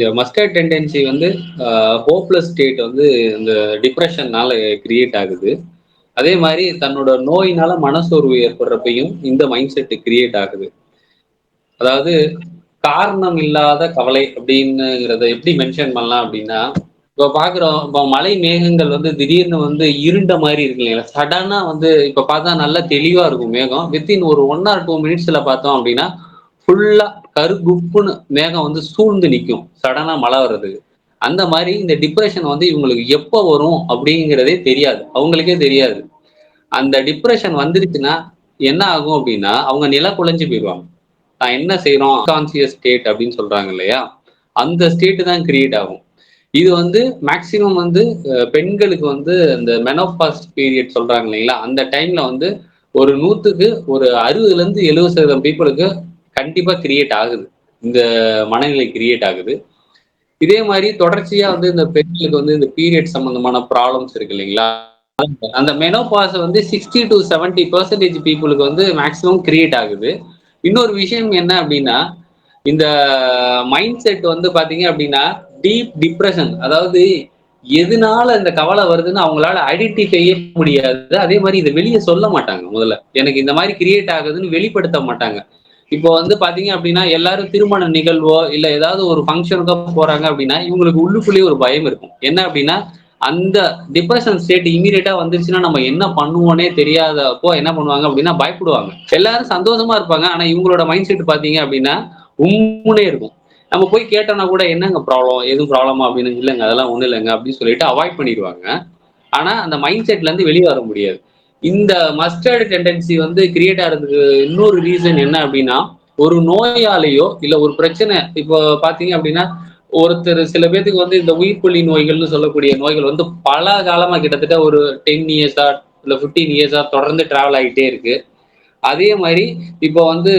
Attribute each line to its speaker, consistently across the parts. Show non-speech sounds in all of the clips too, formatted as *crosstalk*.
Speaker 1: இந்த mustard tendency வந்து hopeless state வந்து இந்த டிப்ரெஷன்னால கிரியேட் ஆகுது. அதே மாதிரி தன்னோட நோயினால மனசோர்வு ஏற்படுறப்பையும் இந்த மைண்ட் செட் கிரியேட் ஆகுது. அதாவது காரணம் இல்லாத கவலை அப்படின்னுங்கிறத எப்படி மென்ஷன் பண்ணலாம் அப்படின்னா இப்போ பாக்குறோம் இப்போ மலை மேகங்கள் வந்து திடீர்னு வந்து இருண்ட மாதிரி இருக்கு இல்லைங்களா? சடனா வந்து இப்ப பார்த்தா நல்லா தெளிவா இருக்கும் மேகம். வித்தின் ஒரு ஒன் ஆர் டூ மினிட்ஸ்ல பார்த்தோம் அப்படின்னா ஃபுல்லா கருகுப்புன்னு மேகம் வந்து சூழ்ந்து நிற்கும் சடனா மழை வர்றதுக்கு அந்த மாதிரி இந்த டிப்ரெஷன் வந்து இவங்களுக்கு எப்போ வரும் அப்படிங்கிறதே தெரியாது. அவங்களுக்கே தெரியாது. அந்த டிப்ரெஷன் வந்துருச்சுன்னா என்ன ஆகும் அப்படின்னா அவங்க நில குலைஞ்சு போயிடுவாங்க. நான் என்ன செய்யறோம் கான்சியஸ் ஸ்டேட் அப்படின்னு சொல்றாங்க இல்லையா? அந்த ஸ்டேட் தான் கிரியேட் ஆகும். இது வந்து மேக்சிமம் வந்து பெண்களுக்கு வந்து இந்த மெனோபாஸ்ட் பீரியட் சொல்றாங்க இல்லைங்களா? அந்த டைம்ல வந்து ஒரு நூத்துக்கு ஒரு அறுபதுல இருந்து எழுபது சதவீதம் பீப்புளுக்கு கண்டிப்பா கிரியேட் ஆகுது. இந்த மனநிலை கிரியேட் ஆகுது. இதே மாதிரி தொடர்ச்சியா வந்து இந்த பெண்களுக்கு வந்து இந்த பீரியட் சம்பந்தமான ப்ராப்ளம்ஸ் இருக்கு இல்லைங்களா? அந்த மெனோபாஸ் வந்து சிக்ஸ்டி டு செவன்டி பர்சன்டேஜ் பீப்புளுக்கு வந்து மேக்சிமம் கிரியேட் ஆகுது. இன்னொரு விஷயம் என்ன அப்படின்னா இந்த மைண்ட் செட் வந்து பாத்தீங்க அப்படின்னா டீப் டிப்ரெஷன் அதாவது எதனால இந்த கவலை வருதுன்னு அவங்களால ஐடென்டிஃபையே முடியாது. அதே மாதிரி இதை வெளியே சொல்ல மாட்டாங்க முதல்ல. எனக்கு இந்த மாதிரி கிரியேட் ஆகுதுன்னு வெளிப்படுத்த மாட்டாங்க. இப்போ வந்து பாத்தீங்க அப்படின்னா எல்லாரும் திருமண நிகழ்வோ இல்ல ஏதாவது ஒரு ஃபங்க்ஷனுக்கோ போறாங்க அப்படின்னா இவங்களுக்கு உள்ளுக்குள்ளேயே ஒரு பயம் இருக்கும். என்ன அப்படின்னா அந்த டிப்ரெஷன் ஸ்டேட் இமீடியட்டா வந்துருச்சுன்னா நம்ம என்ன பண்ணுவோனே தெரியாதப்போ என்ன பண்ணுவாங்க அப்படின்னா பயப்படுவாங்க. எல்லாரும் சந்தோஷமா இருப்பாங்க. ஆனா இவங்களோட மைண்ட் செட் பாத்தீங்க அப்படின்னா உம்முனே இருக்கும். நம்ம போய் கேட்டோம்னா கூட என்னங்க ப்ராப்ளம் எதுவும் ப்ராப்ளமா அப்படின்னு இல்லைங்க. அதெல்லாம் ஒண்ணும் இல்லைங்க. அப்படின்னு சொல்லிட்டு அவாய்ட் பண்ணிடுவாங்க. ஆனா அந்த மைண்ட் செட்ல இருந்து வெளியே வர முடியாது. இந்த மஸ்டர்டு டெண்டன்சி வந்து கிரியேட் ஆகிறதுக்கு இன்னொரு ரீசன் என்ன அப்படின்னா ஒரு நோயாலேயோ இல்ல ஒரு பிரச்சனை இப்போ பாத்தீங்க அப்படின்னா ஒருத்தர் சில பேர்த்துக்கு வந்து இந்த உயிர்கொல்லி நோய்கள்னு சொல்லக்கூடிய நோய்கள் வந்து பல காலமா கிட்டத்தட்ட ஒரு டென் இயர்ஸா இல்ல ஃபிஃப்டீன் இயர்ஸா தொடர்ந்து டிராவல் ஆகிட்டே இருக்கு. அதே மாதிரி இப்போ வந்து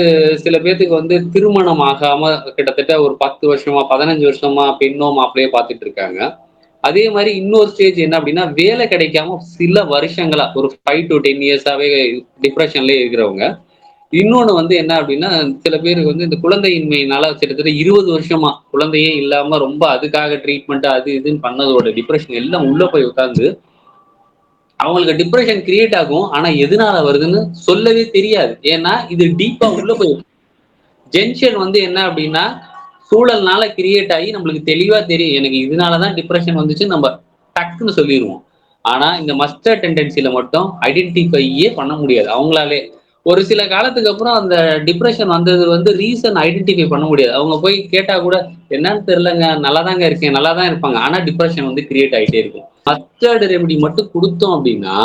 Speaker 1: சில பேர்த்துக்கு வந்து திருமணம் ஆகாம கிட்டத்தட்ட ஒரு பத்து வருஷமா பதினஞ்சு வருஷமா பெண்ணோ மாப்பிள்ளையோ பார்த்துட்டு இருக்காங்க. அதே மாதிரி இன்னொரு ஸ்டேஜ் என்ன அப்படின்னா வேலை கிடைக்காம சில வருஷங்களா ஒரு ஃபைவ் டு டென் இயர்ஸாவே டிப்ரெஷன்லயே இருக்கிறவங்க. இன்னொன்னு வந்து என்ன அப்படின்னா சில பேருக்கு வந்து இந்த குழந்தையின்மையினால கிட்டத்தட்ட இருபது வருஷமா குழந்தையே இல்லாம ரொம்ப அதுக்காக ட்ரீட்மெண்ட் அது இதுன்னு பண்ணதோட டிப்ரெஷன் எல்லாம் உள்ள போய் உட்காந்து அவங்களுக்கு டிப்ரெஷன் கிரியேட் ஆகும். ஆனா எதனால வருதுன்னு சொல்லவே தெரியாது. ஏன்னா இது டீப்பா உள்ள போய் ஜென்ஷன் வந்து என்ன அப்படின்னா சூழல்னால கிரியேட் ஆகி நம்மளுக்கு தெளிவா தெரியும். எனக்கு இதனாலதான் டிப்ரெஷன் வந்துச்சு நம்ம டக்குன்னு சொல்லிடுவோம் ஆனா இந்த மஸ்டர் டெண்டன்சில மட்டும் ஐடென்டிஃபையே பண்ண முடியாது. அவங்களாலே. ஒரு சில காலத்துக்கு அப்புறம் அந்த டிப்ரெஷன் வந்தது வந்து ரீசன் ஐடென்டிஃபை பண்ண முடியாது. அவங்க போய் கேட்டா கூட என்னன்னு தெரியலங்க. நல்லா தாங்க இருக்கேன். நல்லா தான் இருப்பாங்க. ஆனா டிப்ரெஷன் வந்து கிரியேட் ஆகிட்டே இருக்கும். மஸ்டர்டு ரெமெடி மட்டும் கொடுத்தோம் அப்படின்னா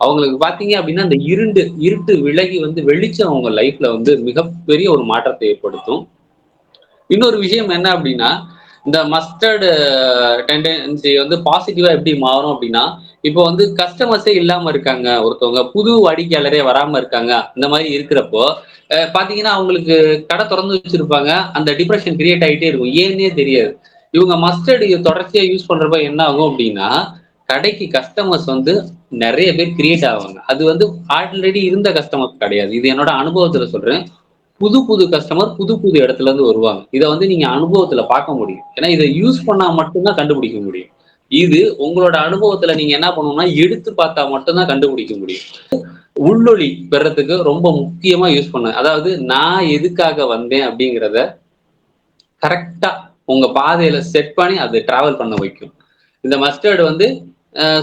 Speaker 1: அவங்களுக்கு பாத்தீங்க அப்படின்னா அந்த இருண்டு இருட்டு விலகி வந்து வெளிச்சம் அவங்க லைஃப்ல வந்து மிகப்பெரிய ஒரு மாற்றத்தை ஏற்படுத்தும். இன்னொரு விஷயம் என்ன அப்படின்னா இந்த மஸ்டர்டு டெண்டன்சி வந்து பாசிட்டிவா எப்படி மாறும் அப்படின்னா இப்போ வந்து கஸ்டமர்ஸே இல்லாம இருக்காங்க ஒருத்தவங்க புது வாடிக்கையாளரே வராம இருக்காங்க இந்த மாதிரி இருக்கிறப்போ பாத்தீங்கன்னா அவங்களுக்கு கடை திறந்து வச்சிருப்பாங்க அந்த டிப்ரெஷன் கிரியேட் ஆகிட்டே இருக்கும். ஏன்னே தெரியாது. இவங்க மஸ்டர்டு தொடர்ச்சியா யூஸ் பண்றப்ப என்ன ஆகும் அப்படின்னா கடைக்கு கஸ்டமர்ஸ் வந்து நிறைய பேர் கிரியேட் ஆவாங்க. அது வந்து ஆல்ரெடி இருந்த கஸ்டமர்ஸ் கிடையாது. இது என்னோட அனுபவத்துல சொல்றேன். புது புது கஸ்டமர் புது புது இடத்துல இருந்து வருவாங்க. இதை வந்து நீங்க அனுபவத்துல பார்க்க முடியும். ஏன்னா இதை யூஸ் பண்ணா மட்டும்தான் கண்டுபிடிக்க முடியும். இது உங்களோட அனுபவத்துல நீங்க என்ன பண்ணணும்னா எடுத்து பார்த்தா மட்டும்தான் கண்டுபிடிக்க முடியும். உள்ளொளி பெறத்துக்கு ரொம்ப முக்கியமா யூஸ் பண்ண. அதாவது நான் எதுக்காக வந்தேன் அப்படிங்கிறத கரெக்டா உங்க பாதையில செட் பண்ணி அது டிராவல் பண்ண வைக்கும். இந்த மஸ்டர்டு வந்து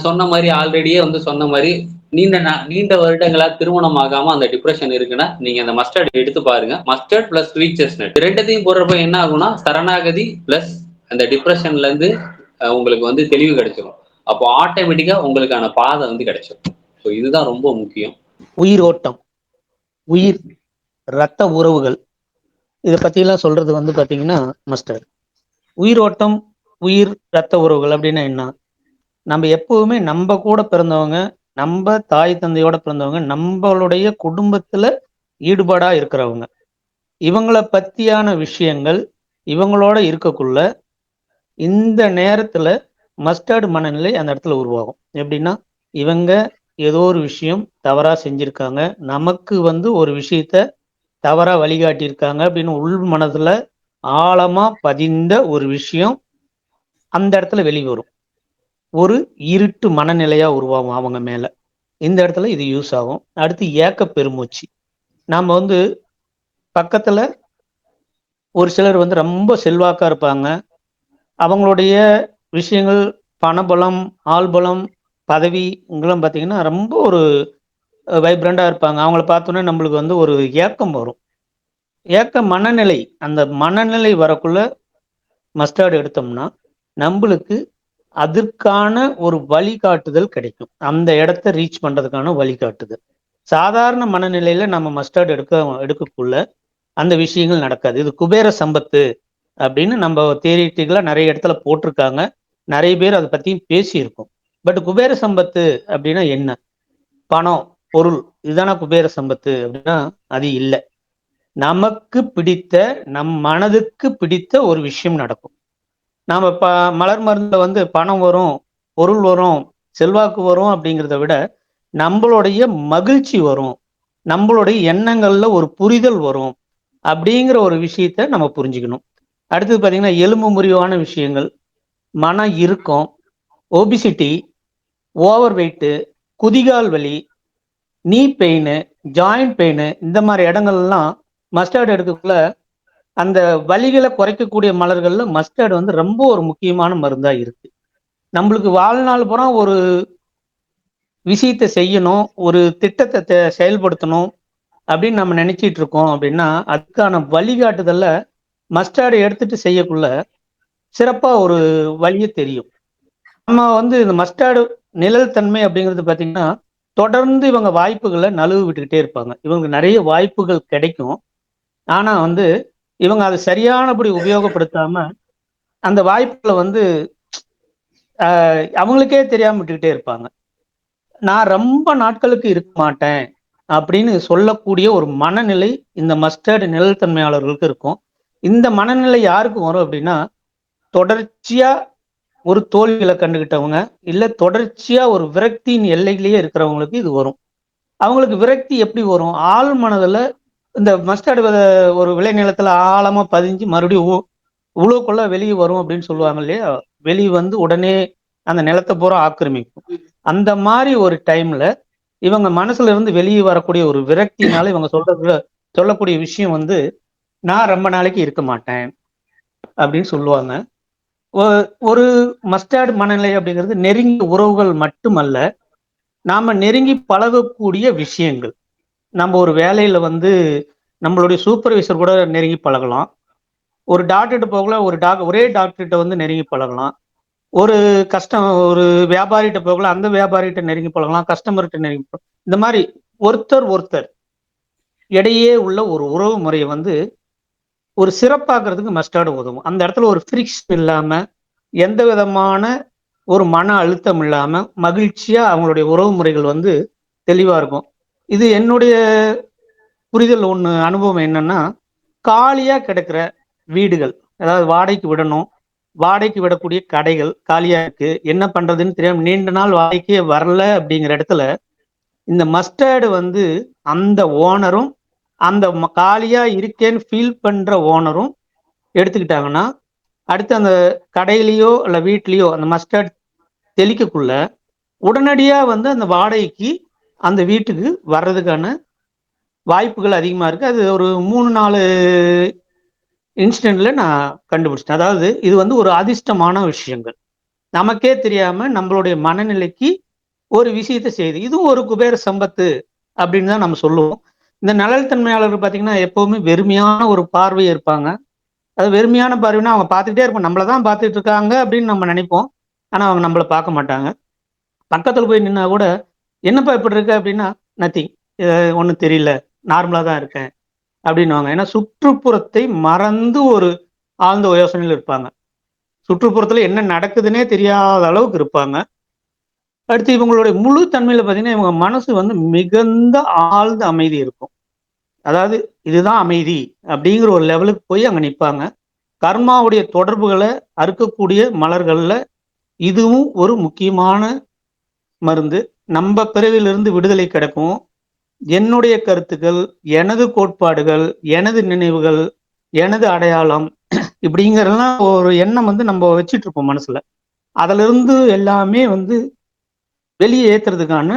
Speaker 1: சொன்ன மாதிரி ஆல்ரெடியே வந்து சொன்ன மாதிரி நீண்ட நீண்ட வருடங்களா திருமணம் ஆகாம அந்த டிப்ரெஷன் இருக்குன்னா நீங்க அந்த மஸ்டர்ட் எடுத்து பாருங்க. மஸ்டர்ட் பிளஸ் ரீச்சர்ஸ் நெட் ரெண்டத்தையும் போடுறப்ப என்ன ஆகும்னா சரணாகதி பிளஸ் அந்த டிப்ரெஷன்ல இருந்து உங்களுக்கு வந்து தெளிவு கிடைச்சிடும் அப்போ ஆட்டோமேட்டிக்கா உங்களுக்கான பாதை வந்து கிடைச்சிடும் ஸோ இதுதான் ரொம்ப முக்கியம்.
Speaker 2: உயிர் ஓட்டம் உயிர் ரத்த உறவுகள். இதை பத்தியெல்லாம் சொல்றது வந்து பாத்தீங்கன்னா மஸ்டர் உயிர் ஓட்டம் உயிர் ரத்த உறவுகள் அப்படின்னா என்ன? நம்ம எப்பவுமே நம்ம கூட பிறந்தவங்க நம்ம தாய் தந்தையோட பிறந்தவங்க நம்மளுடைய குடும்பத்துல ஈடுபாடா இருக்கிறவங்க. இவங்கள பத்தியான விஷயங்கள் இவங்களோட இருக்கக்குள்ள இந்த நேரத்துல மஸ்டர்டு மனநிலை அந்த இடத்துல உருவாகும். எப்படின்னா இவங்க ஏதோ ஒரு விஷயம் தவறா செஞ்சிருக்காங்க. நமக்கு வந்து ஒரு விஷயத்த தவறா வழிகாட்டியிருக்காங்க அப்படின்னு உள் மனதுல ஆழமா பதிந்த ஒரு விஷயம் அந்த இடத்துல வெளியே வரும் ஒரு இருட்டு மனநிலையா உருவாகும் அவங்க மேல. இந்த இடத்துல இது யூஸ் ஆகும். அடுத்து ஏக்க பெருமூச்சு. நாம வந்து பக்கத்துல ஒரு சிலர் வந்து ரொம்ப செல்வாக்கா இருப்பாங்க. அவங்களுடைய விஷயங்கள் பணபலம் ஆள்பலம் பதவி இங்கெல்லாம் பார்த்தீங்கன்னா ரொம்ப ஒரு வைப்ரண்டாக இருப்பாங்க. அவங்கள பார்த்தோன்னே நம்மளுக்கு வந்து ஒரு ஏக்கம் வரும். ஏக்க மனநிலை அந்த மனநிலை வரக்குள்ள மஸ்டர்டு எடுத்தோம்னா நம்மளுக்கு அதற்கான ஒரு வழிகாட்டுதல் கிடைக்கும். அந்த இடத்த ரீச் பண்றதுக்கான வழிகாட்டுதல். சாதாரண மனநிலையில நம்ம மஸ்டர்ட் எடுக்க எடுக்கக்குள்ள அந்த விஷயங்கள் நடக்காது. இது குபேர சம்பத்து அப்படின்னு நம்ம தேரிட்டிகளா நிறைய இடத்துல போட்டிருக்காங்க. நிறைய பேர் அதை பத்தியும் பேசியிருக்கோம். பட் குபேர சம்பத்து அப்படின்னா என்ன? பணம் பொருள் இதுதானா குபேர சம்பத்து அப்படின்னா அது இல்லை. நமக்கு பிடித்த நம் மனதுக்கு பிடித்த ஒரு விஷயம் நடக்கும். நாம ப மலர் மருந்துல வந்து பணம் வரும் பொருள் வரும் செல்வாக்கு வரும் அப்படிங்கிறத விட நம்மளுடைய மகிழ்ச்சி வரும். நம்மளுடைய எண்ணங்கள்ல ஒரு புரிதல் வரும் அப்படிங்கிற ஒரு விஷயத்த நம்ம புரிஞ்சுக்கணும். அடுத்தது பார்த்தீங்கன்னா எலும்பு முறிவான விஷயங்கள் மன இறுக்கம் ஒபிசிட்டி ஓவர் வெயிட்டு குதிகால் வலி நீ பெயின் ஜாயிண்ட் பெயின் இந்த மாதிரி இடங்கள்லாம் மஸ்டர்ட் எடுக்கக்குள்ள அந்த வலிகளை குறைக்கக்கூடிய மலர்கள்ல மஸ்டர்டு வந்து ரொம்ப ஒரு முக்கியமான மருந்தா இருக்கு. நம்மளுக்கு வாழ்நாள் புறம் ஒரு விஷயத்தை செய்யணும் ஒரு திட்டத்தை செயல்படுத்தணும் அப்படின்னு நம்ம நினைச்சிட்டு இருக்கோம் அப்படின்னா அதுக்கான வழிகாட்டுதல்ல மஸ்டர்டு எடுத்துட்டு செய்யக்குள்ள சிறப்பா ஒரு வழியை தெரியும். நம்ம வந்து இந்த மஸ்டர்டு நிழல் தன்மை அப்படிங்கிறது பார்த்தீங்கன்னா தொடர்ந்து இவங்க வாய்ப்புகளை நழுவு விட்டுக்கிட்டே இருப்பாங்க. இவங்களுக்கு நிறைய வாய்ப்புகள் கிடைக்கும். ஆனால் வந்து இவங்க அதை சரியானபடி உபயோகப்படுத்தாம அந்த வாய்ப்புகளை வந்து அவங்களுக்கே தெரியாம விட்டுக்கிட்டே இருப்பாங்க. நான் ரொம்ப நாட்களுக்கு இருக்க மாட்டேன் அப்படின்னு சொல்லக்கூடிய ஒரு மனநிலை இந்த மஸ்டர்டு நிழல்தன்மையாளர்களுக்கு இருக்கும். இந்த மனநிலை யாருக்கு வரும் அப்படின்னா தொடர்ச்சியா ஒரு தோல்விகளை கண்டுகிட்டவங்க இல்ல தொடர்ச்சியா ஒரு விரக்தியின் எல்லையிலேயே இருக்கிறவங்களுக்கு இது வரும். அவங்களுக்கு விரக்தி எப்படி வரும்? ஆள் மனதில் இந்த மஸ்டர்டு ஒரு விளைநிலத்துல ஆழமா பதிஞ்சு மறுபடியும் உழுவுக்குள்ள வெளியே வரும் அப்படின்னு சொல்லுவாங்க இல்லையா? வெளியே வந்து உடனே அந்த நிலத்தை பூரா ஆக்கிரமிக்கும். அந்த மாதிரி ஒரு டைம்ல இவங்க மனசுல இருந்து வெளியே வரக்கூடிய ஒரு விரக்தினால இவங்க சொல்ற சொல்லக்கூடிய விஷயம் வந்து நான் ரொம்ப நாளைக்கு இருக்க மாட்டேன் அப்படின்னு சொல்லுவாங்க. ஒரு மஸ்டர்டு மனநிலை அப்படிங்கிறது நெருங்கிய உறவுகள் மட்டுமல்ல நாம நெருங்கி பழகக்கூடிய விஷயங்கள். நம்ம ஒரு வேலையில் வந்து நம்மளுடைய சூப்பர்வைசர் கூட நெருங்கி பழகலாம். ஒரு டாக்டர்கிட்ட போகல ஒரு டாக் ஒரே டாக்டர்கிட்ட வந்து நெருங்கி பழகலாம். ஒரு கஸ்டம் ஒரு வியாபாரிகிட்ட போகல அந்த வியாபாரிகிட்ட நெருங்கி பழகலாம். கஸ்டமர்கிட்ட நெருங்கி இந்த மாதிரி ஒருத்தர் ஒருத்தர் இடையே உள்ள ஒரு உறவு முறையை வந்து ஒரு சிறப்பாக்குறதுக்கு மஸ்டார்டு உதவும். அந்த இடத்துல ஒரு ஃப்ரிக்ஷன் இல்லாமல் எந்த விதமான ஒரு மன அழுத்தம் இல்லாமல் மகிழ்ச்சியாக அவங்களுடைய உறவு முறைகள் வந்து தெளிவாக இருக்கும். இது என்னுடைய புரிதல் ஒன்று அனுபவம் என்னன்னா காலியாக கிடக்கிற வீடுகள் அதாவது வாடகைக்கு விடணும் வாடகைக்கு விடக்கூடிய கடைகள் காலியாக இருக்கு என்ன பண்றதுன்னு தெரியாம நீண்ட நாள் வாடகைக்கே வரல அப்படிங்கிற இடத்துல இந்த மஸ்டர்டு வந்து அந்த ஓனரும் அந்த காலியா இருக்கேன்னு ஃபீல் பண்ற ஓனரும் எடுத்துக்கிட்டாங்கன்னா அடுத்து அந்த கடையிலையோ இல்லை வீட்லேயோ அந்த மஸ்டர்ட் தெளிக்கக்குள்ள உடனடியாக வந்து அந்த வாடகைக்கு அந்த வீட்டுக்கு வர்றதுக்கான வாய்ப்புகள் அதிகமாக இருக்குது அது ஒரு மூணு நாலு இன்சிடெண்ட்டில் நான் கண்டுபிடிச்சிட்டேன். அதாவது இது வந்து ஒரு அதிர்ஷ்டமான விஷயங்கள். நமக்கே தெரியாமல் நம்மளுடைய மனநிலைக்கு ஒரு விஷயத்தை செய்யுது. இதுவும் ஒரு குபேர சம்பத்து அப்படின்னு தான் நம்ம சொல்லுவோம். இந்த நலத்தன்மையாளர் பார்த்தீங்கன்னா எப்போவுமே வெறுமையான ஒரு பார்வை இருப்பாங்க. அது வெறுமையான பார்வைன்னா அவங்க பார்த்துக்கிட்டே இருப்போம். நம்மளை தான் பார்த்துட்டு இருக்காங்க அப்படின்னு நம்ம நினைப்போம். ஆனால் அவங்க நம்மளை பார்க்க மாட்டாங்க. பக்கத்தில் போய் நின்னா கூட என்னப்பா இப்படி இருக்கு அப்படின்னா நத்திங் ஒன்றும் தெரியல. நார்மலாக தான் இருக்கேன். அப்படின்வாங்க ஏன்னா சுற்றுப்புறத்தை மறந்து ஒரு ஆழ்ந்த யோசனையில் இருப்பாங்க. சுற்றுப்புறத்தில் என்ன நடக்குதுன்னே தெரியாத அளவுக்கு இருப்பாங்க. அடுத்து இவங்களுடைய முழு தன்மையில் பார்த்தீங்கன்னா இவங்க மனசு வந்து மிகுந்த ஆழ்ந்த அமைதி இருக்கும். அதாவது இதுதான் அமைதி அப்படிங்கிற ஒரு லெவலுக்கு போய் அங்கே நிற்பாங்க கர்மாவுடைய தொடர்புகளை அறுக்கக்கூடிய மலர்களில் இதுவும் ஒரு முக்கியமான மருந்து. நம்ம பிறவிலிருந்து விடுதலை கிடைக்கும். என்னுடைய கருத்துக்கள் எனது கோட்பாடுகள் எனது நினைவுகள் எனது அடையாளம் *clears throat* இப்படிங்கிறதெல்லாம் ஒரு எண்ணம் வந்து நம்ம வச்சுட்டு இருப்போம் மனசுல. அதுல இருந்து எல்லாமே வந்து வெளியே ஏத்துறதுக்கான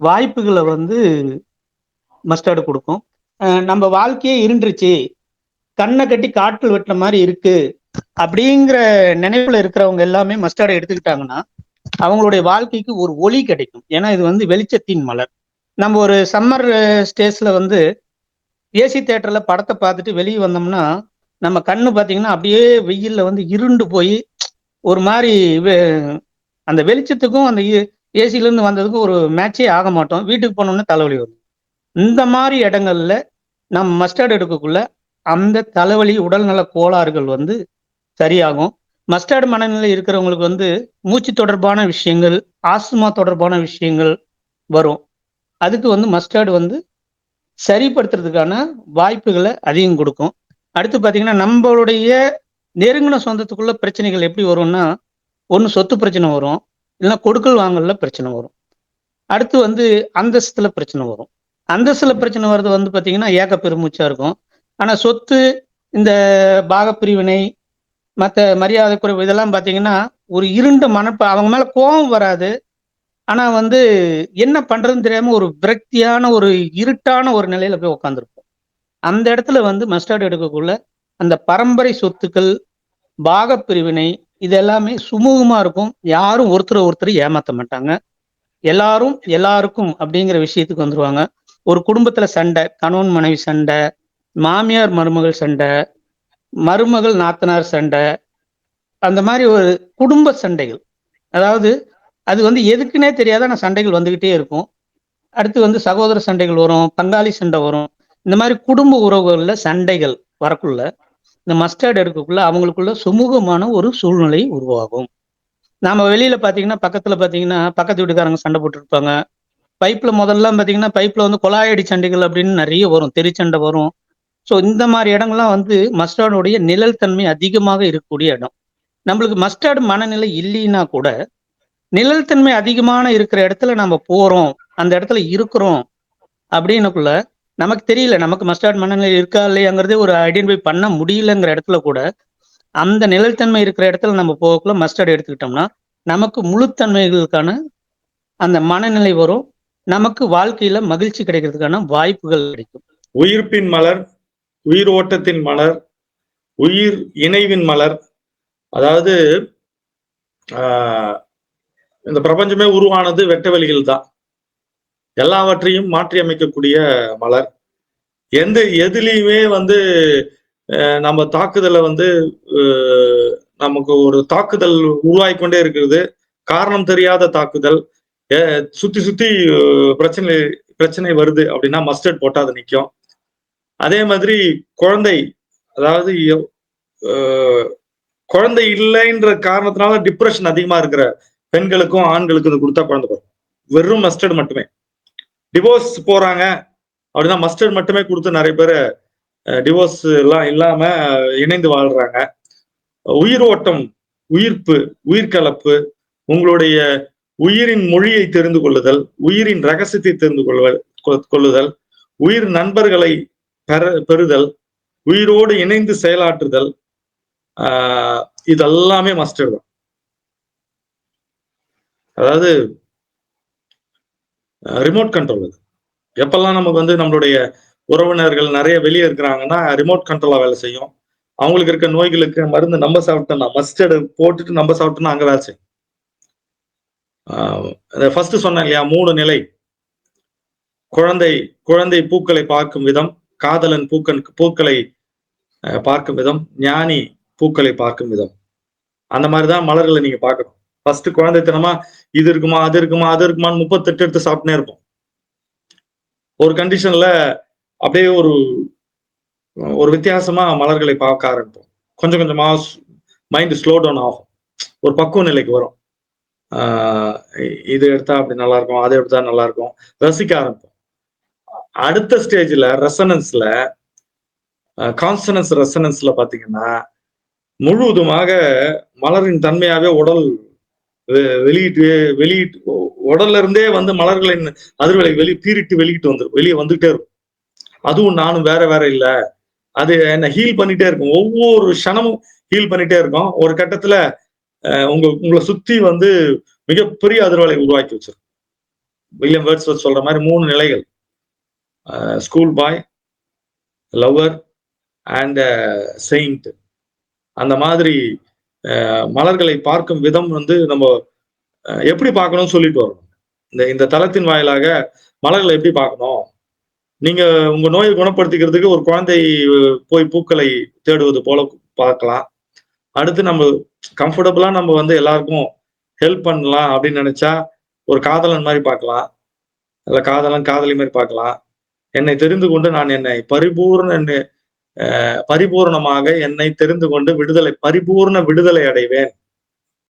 Speaker 2: வாய்ப்புகளை வந்து மஸ்டர்டு கொடுக்கும். நம்ம வாழ்க்கையே இருண்டுருச்சு கண்ணை கட்டி காட்டில் வெட்டின மாதிரி இருக்கு. அப்படிங்கிற நினைப்புல இருக்கிறவங்க எல்லாமே மஸ்டர்டை எடுத்துக்கிட்டாங்கன்னா அவங்களுடைய வாழ்க்கைக்கு ஒரு ஒளி கிடைக்கும். ஏன்னா இது வந்து வெளிச்சத்தின் மலர். நம்ம ஒரு சம்மர் ஸ்டேஸ்ல வந்து ஏசி தேட்டர்ல படத்தை பார்த்துட்டு வெளியே வந்தோம்னா நம்ம கண்ணு பார்த்தீங்கன்னா அப்படியே வெயில்ல வந்து இருண்டு போய் ஒரு மாதிரி அந்த வெளிச்சத்துக்கும் அந்த ஏசில வந்ததுக்கும் ஒரு மேட்சே ஆக மாட்டோம். வீட்டுக்கு போனோம்னா தலைவலி வரும் இந்த மாதிரி இடங்கள்ல நம்ம மஸ்டர்ட் எடுக்கக்குள்ள அந்த தலைவலி உடல்நல கோளாறுகள் வந்து சரியாகும். மஸ்டர்டு மனநிலை இருக்கிறவங்களுக்கு வந்து மூச்சு தொடர்பான விஷயங்கள் ஆஸ்துமா தொடர்பான விஷயங்கள் வரும். அதுக்கு வந்து மஸ்டர்டு வந்து சரிப்படுத்துறதுக்கான வாய்ப்புகளை அதிகம் கொடுக்கும். அடுத்து பார்த்தீங்கன்னா நம்மளுடைய நெருங்கின சொந்தத்துக்குள்ள பிரச்சனைகள் எப்படி வரும்னா ஒன்று சொத்து பிரச்சனை வரும் இல்லைன்னா கொடுக்கல் வாங்கல பிரச்சனை வரும். அடுத்து வந்து அந்தஸ்தில் பிரச்சனை வரும். அந்தஸ்தில் பிரச்சனை வர்றது வந்து பார்த்தீங்கன்னா ஏக பெருமூச்சா இருக்கும். ஆனால் சொத்து இந்த பாகப்பிரிவினை மற்ற மரியாதை குறைவு இதெல்லாம் பார்த்தீங்கன்னா ஒரு இருண்ட மனப்ப அவங்க மேலே கோபம் வராது. ஆனால் வந்து என்ன பண்ணுறதுன்னு தெரியாமல் ஒரு விரக்தியான ஒரு இருட்டான ஒரு நிலையில் போய் உட்காந்துருப்போம் அந்த இடத்துல வந்து மஸ்டர்ட் எடுக்கக்குள்ள அந்த பரம்பரை சொத்துக்கள் பாகப்பிரிவினை இது எல்லாமே சுமூகமாக இருக்கும். யாரும் ஒருத்தர் ஒருத்தர் ஏமாற்ற மாட்டாங்க. எல்லாரும் எல்லாருக்கும் அப்படிங்கிற விஷயத்துக்கு வந்துருவாங்க. ஒரு குடும்பத்தில் சண்டை கணவன் மனைவி சண்டை மாமியார் மருமகள் சண்டை மருமகள் நாத்தனார் சண்டை அந்த மாதிரி ஒரு குடும்ப சண்டைகள். அதாவது அது வந்து எதுக்குன்னே தெரியாத நான் சண்டைகள் வந்துக்கிட்டே இருக்கும். அடுத்து வந்து சகோதர சண்டைகள் வரும் பங்காளி சண்டை வரும். இந்த மாதிரி குடும்ப உறவுகளில் சண்டைகள் வரக்குள்ள இந்த மஸ்டர்ட் எடுக்கக்குள்ள அவங்களுக்குள்ள சுமூகமான ஒரு சூழ்நிலை உருவாகும். நாம வெளியில பாத்தீங்கன்னா பக்கத்துல பாத்தீங்கன்னா பக்கத்து வீட்டுக்காரங்க சண்டை போட்டுருப்பாங்க. பைப்ல முதல்ல பாத்தீங்கன்னா பைப்ல வந்து கொலாயடி சண்டைகள் அப்படின்னு நிறைய வரும். தெருச்சண்டை வரும். ஸோ இந்த மாதிரி இடங்கள்லாம் வந்து மஸ்டர்டுடைய நிழல் தன்மை அதிகமாக இருக்கக்கூடிய இடம். நம்மளுக்கு மஸ்டர்டு மனநிலை இல்லைன்னா கூட நிழல் தன்மை அதிகமான இருக்கிற இடத்துல நம்ம போறோம் அந்த இடத்துல இருக்கிறோம் அப்படின்னுக்குள்ள நமக்கு தெரியல நமக்கு மஸ்டர்ட் மனநிலை இருக்கா இல்லையாங்கிறதே ஒரு ஐடென்டிஃபை பண்ண முடியலங்கிற இடத்துல கூட அந்த நிழல்தன்மை இருக்கிற இடத்துல நம்ம போகக்குள்ள மஸ்டர்ட் எடுத்துக்கிட்டோம்னா நமக்கு முழுத்தன்மைகளுக்கான அந்த மனநிலை வரும். நமக்கு வாழ்க்கையில மகிழ்ச்சி கிடைக்கிறதுக்கான வாய்ப்புகள் கிடைக்கும்.
Speaker 3: உயிர்ப்பின் மலர் உயிர் ஓட்டத்தின் மலர் உயிர் இணைவின் மலர். அதாவது ஆஹ், இந்த பிரபஞ்சமே உருவானது வெட்ட தான். எல்லாவற்றையும் மாற்றி அமைக்கக்கூடிய மலர். எந்த எதுலேயுமே வந்து நம்ம தாக்குதலை வந்து நமக்கு ஒரு தாக்குதல் உருவாகிக்கொண்டே இருக்கிறது. காரணம் தெரியாத தாக்குதல். சுத்தி சுத்தி பிரச்சனை பிரச்சனை வருது அப்படின்னா மஸ்டர்ட் போட்டா அது நிற்கும் அதே மாதிரி குழந்தை அதாவது குழந்தை இல்லைன்ற காரணத்தினால டிப்ரெஷன் அதிகமா இருக்கிற பெண்களுக்கும் ஆண்களுக்கும் இது கொடுத்தா குழந்தை பிறக்கும். வெறும் மஸ்டர்ட் மட்டுமே. டிவோர்ஸ் போறாங்க அப்படின்னா மஸ்டர்ட் மட்டுமே கொடுத்து நிறைய பேர் டிவோர்ஸ் எல்லாம் இல்லாம இணைந்து வாழ்றாங்க. உயிர் ஓட்டம் உயிர்ப்பு உயிர் கலப்பு உங்களுடைய உயிரின் மொழியை தெரிந்து கொள்ளுதல் உயிரின் ரகசியத்தை தெரிந்து கொள்வ- கொ- கொள்ளுதல் உயிர் நண்பர்களை பெற பெறுதல் உயிரோடு இணைந்து செயலாற்றுதல் ஆஹ் இதெல்லாமே மஸ்டர் தான். அதாவது ரிமோட் கண்ட்ரோல் அது எப்பெல்லாம் நமக்கு வந்து நம்மளுடைய உறவினர்கள் நிறைய வெளியே இருக்கிறாங்கன்னா ரிமோட் கண்ட்ரோலா வேலை செய்யும். அவங்களுக்கு இருக்க நோய்களுக்கு மருந்து நம்ம சாப்பிட்டோம்னா மஸ்டர்டு போட்டுட்டு நம்ம சாப்பிட்டோம்னா அங்கே வேலை செய்யும். ஃபர்ஸ்ட் சொன்னேன் இல்லையா மூணு நிலை. குழந்தை குழந்தை பூக்களை பார்க்கும் விதம் காதலன் பூக்கன் பூக்களை பார்க்கும் விதம் ஞானி பூக்களை பார்க்கும் விதம். அந்த மாதிரிதான் மலர்களை நீங்க பார்க்கணும். ஃபர்ஸ்ட் குழந்தைத்தனமா இது இருக்குமா அது இருக்குமா அது இருக்குமான்னு முப்பத்தெட்டு எடுத்து சாப்பிட்டுனே இருப்போம். ஒரு கண்டிஷன்ல அப்படியே ஒரு ஒரு வித்தியாசமா மலர்களை பார்க்க ஆரம்பிப்போம். கொஞ்சம் கொஞ்சமா மைண்ட் ஸ்லோ டவுன் ஆகும். ஒரு பக்குவ நிலைக்கு வரும். இது எடுத்தா அப்படி நல்லா இருக்கும் அதை எடுத்தா நல்லா இருக்கும். ரசிக்க ஆரம்பிப்போம். அடுத்த ஸ்டேஜ்ல ரெசனன்ஸ்ல கான்சனன்ஸ் ரெசனன்ஸ்ல பாத்தீங்கன்னா முழுவதுமாக மலரின் தன்மையாவே உடல் வெ- வெளியிட்டு வெளியிட்டு உடல்ல இருந்தே வந்து மலர்களின் அதிர்வலை வெளி பீரிட்டு வெளியிட்டு வந்துரும் வெளியே வந்துகிட்டே இருக்கும். அதுவும் நானும் வேற வேற இல்லை. அது என்ன ஹீல் பண்ணிட்டே இருக்கும். ஒவ்வொரு க்ஷணமும் ஹீல் பண்ணிட்டே இருக்கும். ஒரு கட்டத்துல உங்க உங்களை சுத்தி வந்து மிகப்பெரிய அதிர்வலை உருவாக்கி வச்சிரும். வில்லியம் வேர்ட்ஸ் சொல்ற மாதிரி மூணு நிலைகள். School boy lover and saint அந்த மாதிரி மலர்களை பார்க்கும் விதம் வந்து நம்ம எப்படி பார்க்கணும்னு சொல்லிட்டு வரணும். இந்த இந்த தளத்தின் வாயிலாக மலர்களை எப்படி பார்க்கணும்? நீங்க உங்க நோயை குணப்படுத்திக்கிறதுக்கு ஒரு குழந்தை போய் பூக்களை தேடுவது போல பார்க்கலாம். அடுத்து நம்ம கம்ஃபர்டபுளா நம்ம வந்து எல்லாருக்கும் ஹெல்ப் பண்ணலாம் அப்படின்னு நினைச்சா ஒரு காதலன் மாதிரி பார்க்கலாம். இல்லை காதலன் காதலி மாதிரி பார்க்கலாம். என்னை தெரிந்து கொண்டு நான் என்னை பரிபூர்ண பரிபூர்ணமாக என்னை தெரிந்து கொண்டு விடுதலை பரிபூர்ண விடுதலை அடைவேன்.